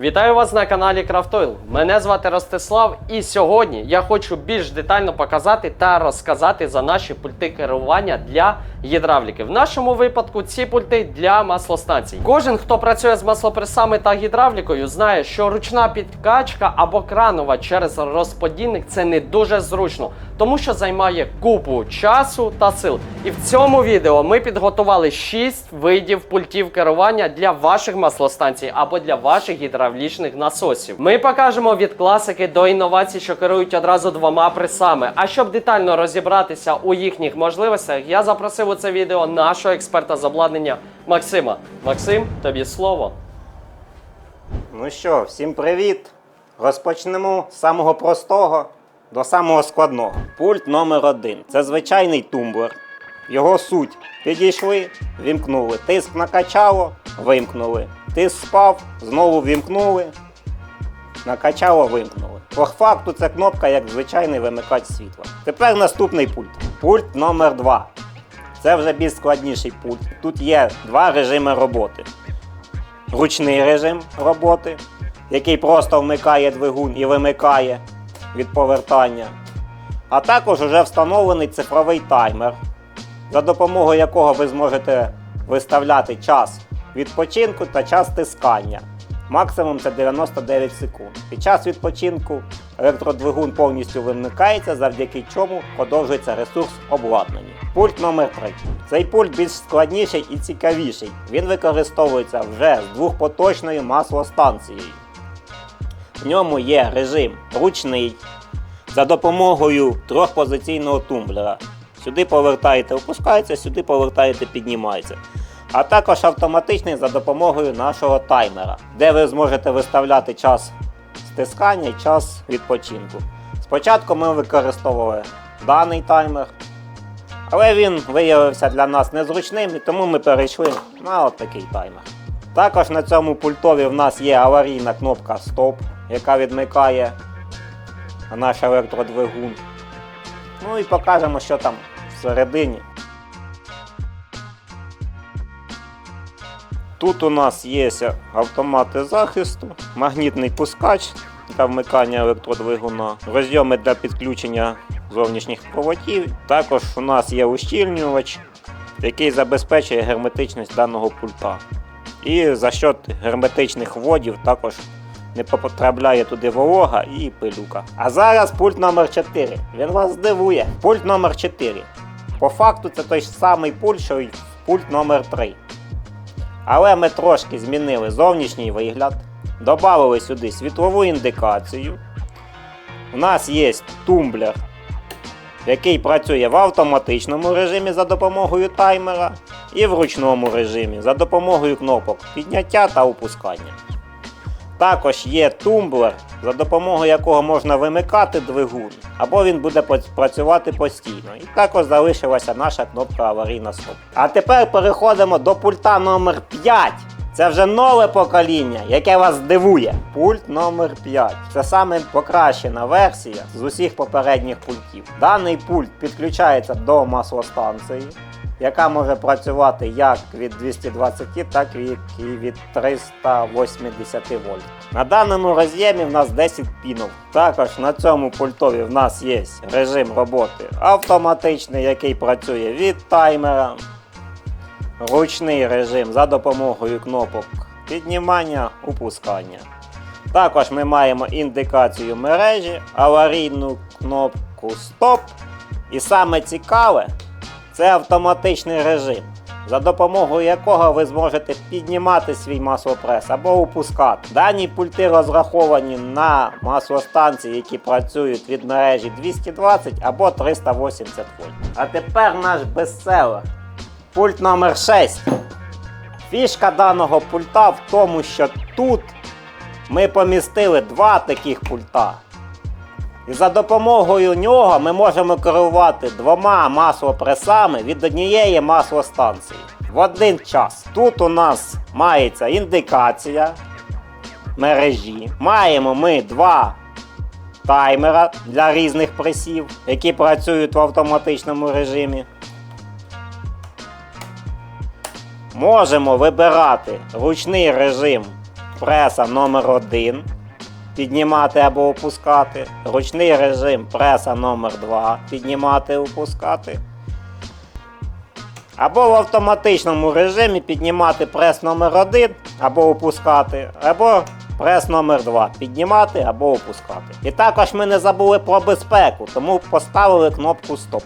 Вітаю вас на каналі Крафтойл. Мене звати Ростислав, і сьогодні я хочу більш детально показати та розказати за наші пульти керування для гідравліки. В нашому випадку ці пульти для маслостанцій. Кожен, хто працює з маслопресами та гідравлікою, знає, що ручна підкачка або кранова через розподільник це не дуже зручно, тому що займає купу часу та сил. І в цьому відео ми підготували 6 видів пультів керування для ваших маслостанцій або для ваших гідравлічних насосів. Ми покажемо від класики до інновацій, що керують одразу двома пресами. А щоб детально розібратися у їхніх можливостях, я запросив у це відео нашого експерта з обладнання Максима. Максим, тобі слово. Ну що, всім привіт! Розпочнемо з самого простого до самого складного. Пульт номер один. Це звичайний тумблер. Його суть. Підійшли, вімкнули. Тиск накачало, вимкнули. Тиск спав, знову вімкнули. Накачало, вимкнули. По факту це кнопка як звичайний вимикач світла. Тепер наступний пульт. Пульт номер 2 Це вже більш складніший пульт. Тут є два режими роботи ручний режим роботи, який просто вмикає двигун і вимикає від повертання. А також вже встановлений цифровий таймер, за допомогою якого ви зможете виставляти час відпочинку та час тискання. Максимум це 99 секунд. Під час відпочинку електродвигун повністю вимикається, завдяки чому продовжується ресурс обладнання. Пульт номер 3 Цей пульт більш складніший і цікавіший. Він використовується вже з двохпоточною маслостанцією. В ньому є режим ручний за допомогою трьохпозиційного тумблера. Сюди повертаєте, опускається, сюди повертаєте, піднімається. А також автоматичний за допомогою нашого таймера, де ви зможете виставляти час стискання і час відпочинку. Спочатку ми використовували даний таймер, але він виявився для нас незручним і тому ми перейшли на от такий таймер. Також на цьому пультові в нас є аварійна кнопка Стоп, яка відмикає наш електродвигун. Ну і покажемо, що там всередині. Тут у нас є автомати захисту, магнітний пускач для вмикання електродвигуна, розйоми для підключення зовнішніх проводів. Також у нас є ущільнювач, який забезпечує герметичність даного пульта. І за счет герметичних водів також не потрапляє туди волога і пилюка. А зараз пульт номер 4 Він вас здивує. Пульт номер 4 По факту це той самий пульт, що й пульт номер 3 але ми трошки змінили зовнішній вигляд, додали сюди світлову індикацію. У нас є тумблер, який працює в автоматичному режимі за допомогою таймера і в ручному режимі за допомогою кнопок підняття та опускання. Також є тумблер, за допомогою якого можна вимикати двигун, або він буде працювати постійно. І також залишилася наша кнопка аварійна стоп. А тепер переходимо до пульта номер 5. Це вже нове покоління, яке вас здивує. Пульт номер 5. Це саме покращена версія з усіх попередніх пультів. Даний пульт підключається до маслостанції, яка може працювати як від 220, так і від 380 вольт. На даному роз'ємі в нас 10 пінов. Також на цьому пультові в нас є режим роботи автоматичний, який працює від таймера, ручний режим за допомогою кнопок піднімання, опускання. Також ми маємо індикацію мережі, аварійну кнопку стоп. І саме цікаве, це автоматичний режим, за допомогою якого ви зможете піднімати свій маслопрес або опускати. Дані пульти розраховані на маслостанції, які працюють від мережі 220 або 380 вольт. А тепер наш бестселер. Пульт номер 6. Фішка даного пульта в тому, що тут ми помістили два таких пульта. І за допомогою нього ми можемо керувати двома маслопресами від однієї маслостанції в один час. Тут у нас мається індикація мережі. Маємо ми два таймера для різних пресів, які працюють в автоматичному режимі. Можемо вибирати ручний режим преса номер 1 піднімати або опускати. Ручний режим преса номер 2 піднімати опускати. Або в автоматичному режимі піднімати прес номер 1 або опускати, або прес номер 2 піднімати або опускати. І також ми не забули про безпеку, тому поставили кнопку стоп.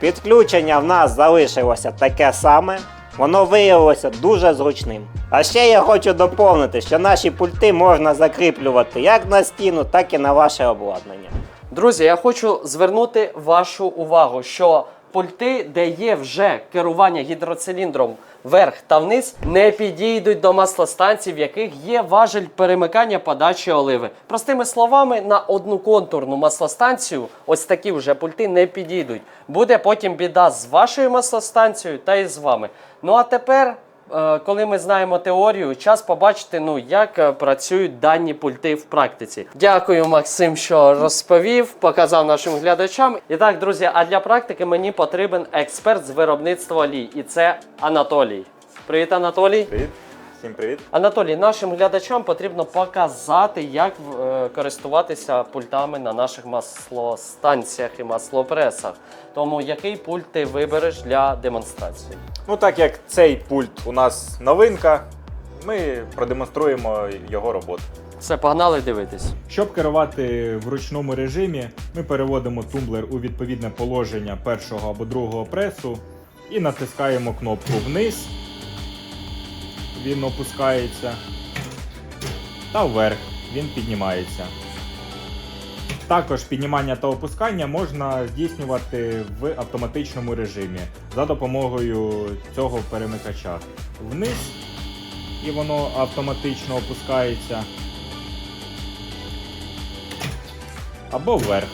Підключення в нас залишилося таке саме. Воно виявилося дуже зручним. А ще я хочу доповнити, що наші пульти можна закріплювати як на стіну, так і на ваше обладнання. Друзі, я хочу звернути вашу увагу, що пульти, де є вже керування гідроциліндром вверх та вниз, не підійдуть до маслостанцій, в яких є важель перемикання подачі оливи. Простими словами, на одну контурну маслостанцію ось такі вже пульти не підійдуть. Буде потім біда з вашою маслостанцією та і з вами. Ну а тепер. Е, Коли ми знаємо теорію, час побачити, ну як е, працюють дані пульти в практиці. Дякую, Максим, що розповів, показав нашим глядачам. І так, друзі, а для практики мені потрібен експерт з виробництва олій, і це Анатолій. Привіт, Анатолій. Привіт, всім привіт. Анатолій, нашим глядачам потрібно показати, як е, користуватися пультами на наших маслостанціях і маслопресах. Тому який пульт ти вибереш для демонстрації? Ну так як цей пульт у нас новинка, ми продемонструємо його роботу. Все, погнали дивитись. Щоб керувати в ручному режимі, ми переводимо тумблер у відповідне положення першого або другого пресу і натискаємо кнопку вниз. Він опускається. Та вверх він піднімається. Також піднімання та опускання можна здійснювати в автоматичному режимі за допомогою цього перемикача. Вниз і воно автоматично опускається. або вверх.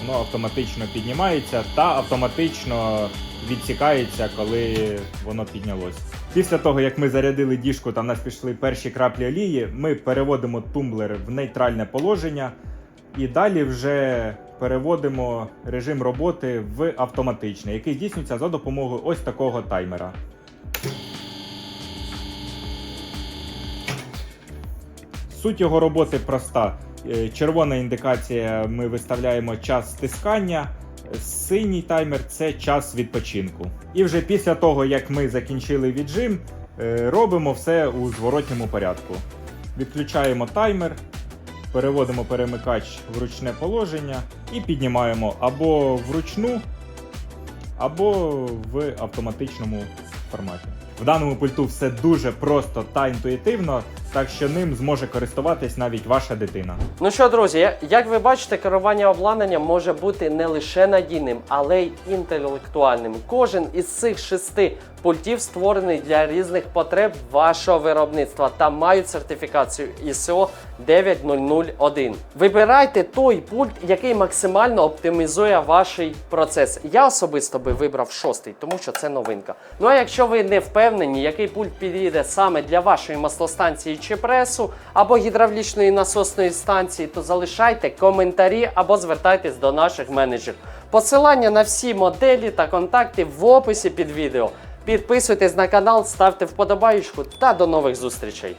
Воно автоматично піднімається та автоматично відсікається, коли воно піднялось. Після того, як ми зарядили діжку та в нас пішли перші краплі олії, ми переводимо тумблер в нейтральне положення і далі вже переводимо режим роботи в автоматичний, який здійснюється за допомогою ось такого таймера. Суть його роботи проста. Е, Червона індикація ми виставляємо час стискання. Синій таймер це час відпочинку. І вже після того, як ми закінчили віджим, е, робимо все у зворотньому порядку. Відключаємо таймер, переводимо перемикач в ручне положення і піднімаємо або вручну, або в автоматичному форматі. В даному пульту все дуже просто та інтуїтивно, так що ним зможе користуватись навіть ваша дитина. Ну що, друзі, як ви бачите, керування обладнанням може бути не лише надійним, але й інтелектуальним. Кожен із цих шести пультів створений для різних потреб вашого виробництва та мають сертифікацію ISO 9001. Вибирайте той пульт, який максимально оптимізує ваш процес. Я особисто би вибрав шостий, тому що це новинка. Ну а якщо ви не впевнені, який пульт підійде саме для вашої маслостанції чи пресу, або гідравлічної насосної станції, то залишайте коментарі або звертайтесь до наших менеджерів. Посилання на всі моделі та контакти в описі під відео. Підписуйтесь на канал, ставте вподобайку та до нових зустрічей.